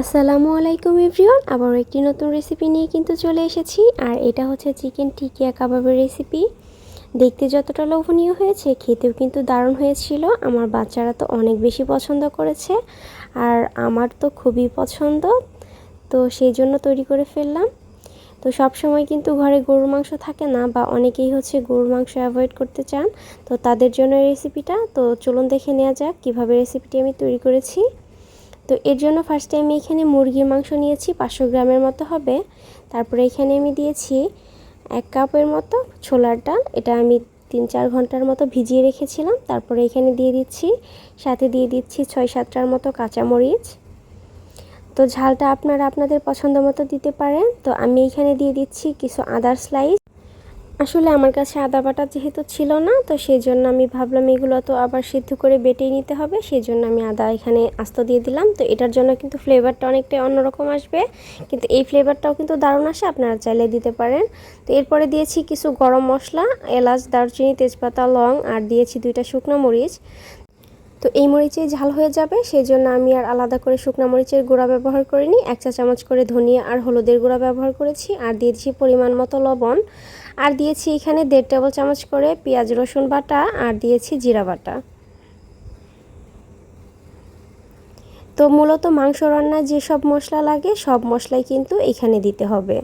আসসালামু আলাইকুম এভরিওয়ান আবার একটি নতুন রেসিপি নিয়ে কিন্তু চলে এসেছি। আর এটা হচ্ছে চিকেন টিকিয়া কাবাবের রেসিপি দেখতে যতটা লোভনীয় হয়েছে, খেতেও কিন্তু দারুণ হয়েছিল। আমার বাচ্চারা তো অনেক বেশি পছন্দ করেছে, আর আমার তো খুবই পছন্দ। তো সেই জন্য তৈরি করে ফেললাম। তো সব সময় কিন্তু ঘরে গরুর মাংস থাকে না, বা অনেকেই হচ্ছে গরুর মাংস অ্যাভয়েড করতে চান। তো তাদের জন্য রেসিপিটা তো চলুন দেখে নেওয়া যাক কীভাবে রেসিপিটি আমি তৈরি করেছি। তো এর জন্য ফার্স্টে আমি এখানে মুরগির মাংস নিয়েছি, পাঁচশো গ্রামের মতো হবে। তারপরে এখানে আমি দিয়েছি এক কাপের মতো ছোলার ডাল, এটা আমি তিন চার ঘণ্টার মতো ভিজিয়ে রেখেছিলাম। তারপরে এখানে দিয়ে দিচ্ছি, সাথে দিয়ে দিচ্ছি ছয় সাতটার মতো কাঁচামরিচ। তো ঝালটা আপনারা আপনাদের পছন্দ মতো দিতে পারেন। তো আমি এখানে দিয়ে দিচ্ছি কিছু আদার স্লাইস আসলে আমার কাছে আদা বাটা যেহেতু ছিল না, তো সেই জন্য আমি ভাবলাম এগুলো তো আবার সিদ্ধ করে বেটেই নিতে হবে সেই জন্য আমি আদা এখানে আস্ত দিয়ে দিলাম। তো এটার জন্য কিন্তু ফ্লেভারটা অনেকটাই অন্যরকম আসবে। কিন্তু এই ফ্লেভারটাও কিন্তু দারুণ আসে, আপনারা চাইলে দিতে পারেন। তো এরপরে দিয়েছি কিছু গরম মশলা, এলাচ, দারচিনি, তেজপাতা, লং, আর দিয়েছি দুইটা শুকনো মরিচ। তো এই মরিচে ঝাল হয়ে যাবে সেই জন্য আমি আর আলাদা করে শুকনো মরিচের গুঁড়া ব্যবহার করিনি। এক চা চামচ করে ধনিয়া আর হলুদের গুঁড়া ব্যবহার করেছি আর দিয়েছি পরিমাণ মতো লবণ। আর দিয়েছি এখানে দেড় টেবিল চামচ করে পেঁয়াজ, রসুন বাটা আর দিয়েছি জিরা বাটা। তো মূলত মাংস রান্নায় যেসব মশলা লাগে সব মশলাই কিন্তু এখানে দিতে হবে।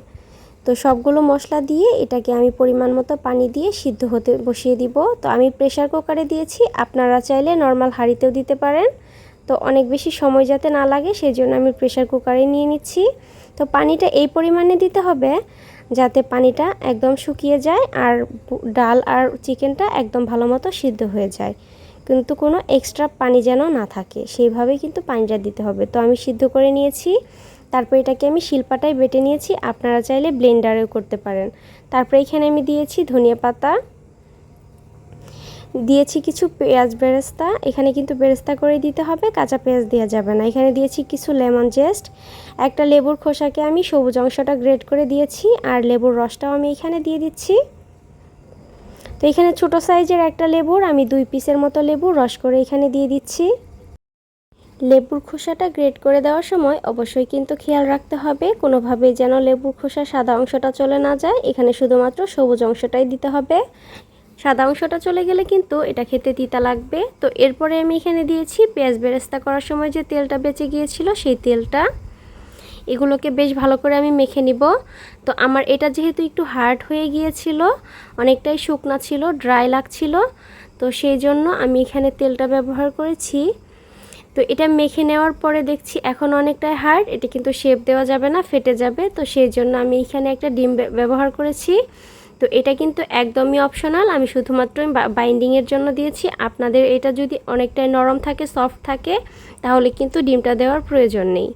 তো সবগুলো মশলা দিয়ে এটাকে আমি পরিমাণ মতো পানি দিয়ে সিদ্ধ হতে বসিয়ে দিব। তো আমি প্রেশার কুকারে দিয়েছি, আপনারা চাইলে নর্মাল হাঁড়িতেও দিতে পারেন। তো অনেক বেশি সময় যাতে না লাগে সেই জন্য আমি প্রেশার কুকারে নিয়ে নিচ্ছি। তো পানিটা এই পরিমাণে দিতে হবে যাতে পানিটা একদম শুকিয়ে যায় আর ডাল আর চিকেনটা একদম ভালো মতো সিদ্ধ হয়ে যায়। কিন্তু কোনো এক্সট্রা পানি যেন না থাকে, সেইভাবেই কিন্তু পানিটা দিতে হবে। তো আমি সিদ্ধ করে নিয়েছি। তারপর এটাকে আমি শিলপাটায় বেটে নিয়েছি, আপনারা চাইলে ব্লেন্ডারেও করতে পারেন। তারপর এখানে আমি দিয়েছি ধনিয়া পাতা, দিয়েছি কিছু পেঁয়াজ বেরেস্তা, এখানে কিন্তু বেরেস্তা করে দিতে হবে, কাঁচা পেঁয়াজ দেওয়া যাবে না। এখানে দিয়েছি কিছু লেমন জেস্ট, একটা লেবুর খোসাকে আমি সবুজ অংশটা গ্রেড করে দিয়েছি, আর লেবুর রসটাও আমি এখানে দিয়ে দিচ্ছি। তো এখানে ছোট সাইজের একটা লেবুর, আমি দুই পিসের মতো লেবুর রস করে এখানে দিয়ে দিচ্ছি। লেবুর খোসাটা গ্রেড করে দেওয়ার সময় অবশ্যই কিন্তু খেয়াল রাখতে হবে। কোনোভাবে যেন লেবুর খোসা সাদা অংশটা চলে না যায়। এখানে শুধুমাত্র সবুজ অংশটাই দিতে হবে। সাদা অংশটা চলে গেলে কিন্তু এটা খেতে তিতা লাগবে। তো এরপরে আমি এখানে দিয়েছি পেঁয়াজ বেরেস্তা করার সময় যে তেলটা বেঁচে গিয়েছিল সেই তেলটা। এগুলোকে বেশ ভালো করে আমি মেখে নিব। তো আমার এটা যেহেতু একটু হার্ড হয়ে গিয়েছিল, অনেকটাই শুকনা ছিল, ড্রাই লাগছিল, তো সেই জন্য আমি এখানে তেলটা ব্যবহার করেছি। তো এটা মেখে নেওয়ার পরে দেখছি এখন অনেকটাই হার্ড এটা কিন্তু শেপ দেওয়া যাবে না, ফেটে যাবে। তো সেই জন্য আমি এখানে একটা ডিম ব্যবহার করেছি। তো এটা কিন্তু একদমই অপশনাল আমি শুধুমাত্র বাইন্ডিংয়ের জন্য দিয়েছি। আপনাদের এটা যদি অনেকটাই নরম থাকে সফট থাকে, তাহলে কিন্তু ডিমটা দেওয়ার প্রয়োজন নেই।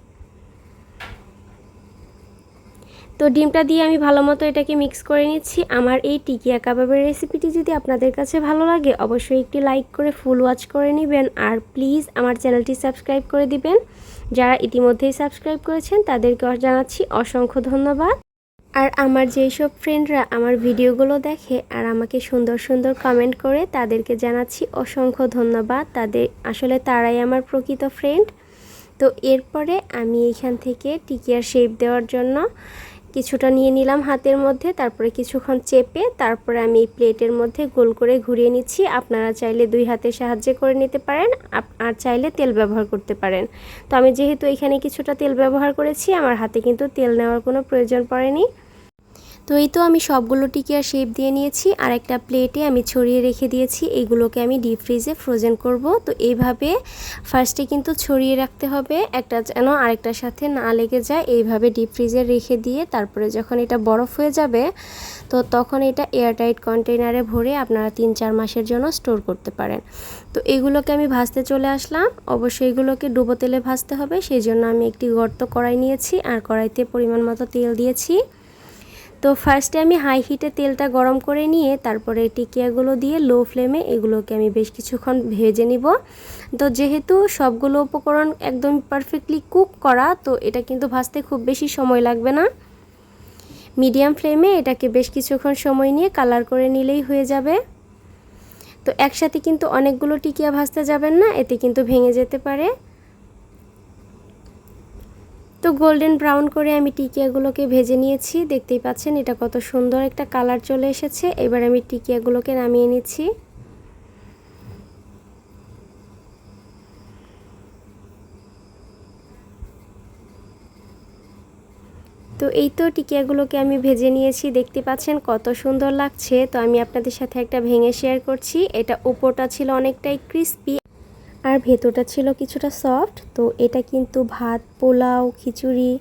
তো ডিমটা দিয়ে আমি ভালো মতো এটাকে মিক্স করে নিচ্ছি। আমার এই টিকিয়া কাবাবের রেসিপিটি যদি আপনাদের কাছে ভালো লাগে, অবশ্যই একটি লাইক করে ফুল ওয়াচ করে নেবেন। আর প্লিজ আমার চ্যানেলটি সাবস্ক্রাইব করে দিবেন। যারা ইতিমধ্যেই সাবস্ক্রাইব করেছেন, তাদেরকে জানাচ্ছি অসংখ্য ধন্যবাদ। আর আমার যেই সব ফ্রেন্ডরা আমার ভিডিওগুলো দেখে আর আমাকে সুন্দর সুন্দর কমেন্ট করে, তাদেরকে জানাচ্ছি অসংখ্য ধন্যবাদ। তাদের, আসলে তারাই আমার প্রকৃত ফ্রেন্ড তো এরপরে আমি এখান থেকে টিকিয়ার শেপ দেওয়ার জন্য কিছুটা নিয়ে নিলাম হাতের মধ্যে, তারপরে কিছুক্ষণ চেপে তারপরে আমি এই প্লেটের মধ্যে গোল করে ঘুরিয়ে নিচ্ছি। আপনারা চাইলে দুই হাতের সাহায্যে করে নিতে পারেন আর চাইলে তেল ব্যবহার করতে পারেন। তো আমি যেহেতু এখানে কিছুটা তেল ব্যবহার করেছি, আমার হাতে কিন্তু তেল নেওয়ার কোনো প্রয়োজন পড়েনি। তো এই তো আমি সবগুলো টিকিয়ার শেপ দিয়ে নিয়েছি, আর একটা প্লেটে আমি ছড়িয়ে রেখে দিয়েছি। এইগুলোকে আমি ডিপ ফ্রিজে ফ্রোজেন করব। তো এইভাবে ফার্স্টে কিন্তু ছড়িয়ে রাখতে হবে, একটা যেন আরেকটার সাথে না লেগে যায়। এইভাবে ডিপ ফ্রিজে রেখে দিয়ে তারপরে যখন এটা বরফ হয়ে যাবে, তো তখন এটা এয়ারটাইট কন্টেনারে ভরে আপনারা তিন চার মাসের জন্য স্টোর করতে পারেন। তো এগুলোকে আমি ভাজতে চলে আসলাম। অবশ্যই এগুলোকে ডুবো তেলে ভাজতে হবে। সেই জন্য আমি একটি গর্ত কড়াই নিয়েছি, আর কড়াইতে পরিমাণ মতো তেল দিয়েছি। তো ফার্স্টে আমি হাই হিটে তেলটা গরম করে নিয়ে তারপরে টিকিয়াগুলো দিয়ে লো ফ্লেমে এগুলোকে আমি বেশ কিছুক্ষণ ভেজে নিব। তো যেহেতু সবগুলো উপকরণ একদম পারফেক্টলি কুক করা, তো এটা কিন্তু ভাজতে খুব বেশি সময় লাগবে না। মিডিয়াম ফ্লেমে এটাকে বেশ কিছুক্ষণ সময় নিয়ে কালার করে নিলেই হয়ে যাবে। তো একসাথে কিন্তু অনেকগুলো টিকিয়া ভাজতে যাবেন না, এতে কিন্তু ভেঙে যেতে পারে। তো গোল্ডেন ব্রাউন করে আমি টিকিয়াগুলোকে ভেজে নিয়েছি। দেখতেই পাচ্ছেন এটা কত সুন্দর একটা কালার চলে এসেছে। এবার আমি টিকিয়াগুলোকে নামিয়ে নিচ্ছি। তো এই তো টিকিয়াগুলোকে আমি ভেজে নিয়েছি। দেখতে পাচ্ছেন কত সুন্দর লাগছে। তো আমি আপনাদের সাথে একটা ভেঙে শেয়ার করছি। এটা উপরটা ছিল অনেকটাই ক্রিস্পি আর ভেতরটা ছিল কিছুটা সফট তো এটা কিন্তু ভাত, পোলাও, খিচুড়ি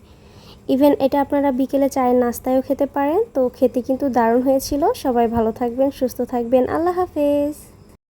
ইভেন এটা আপনারা বিকেলে চায়ের নাস্তায়ও খেতে পারেন, তো খেতে কিন্তু দারুণ হয়েছিল। সবাই ভালো থাকবেন, সুস্থ থাকবেন। আল্লাহ হাফেজ।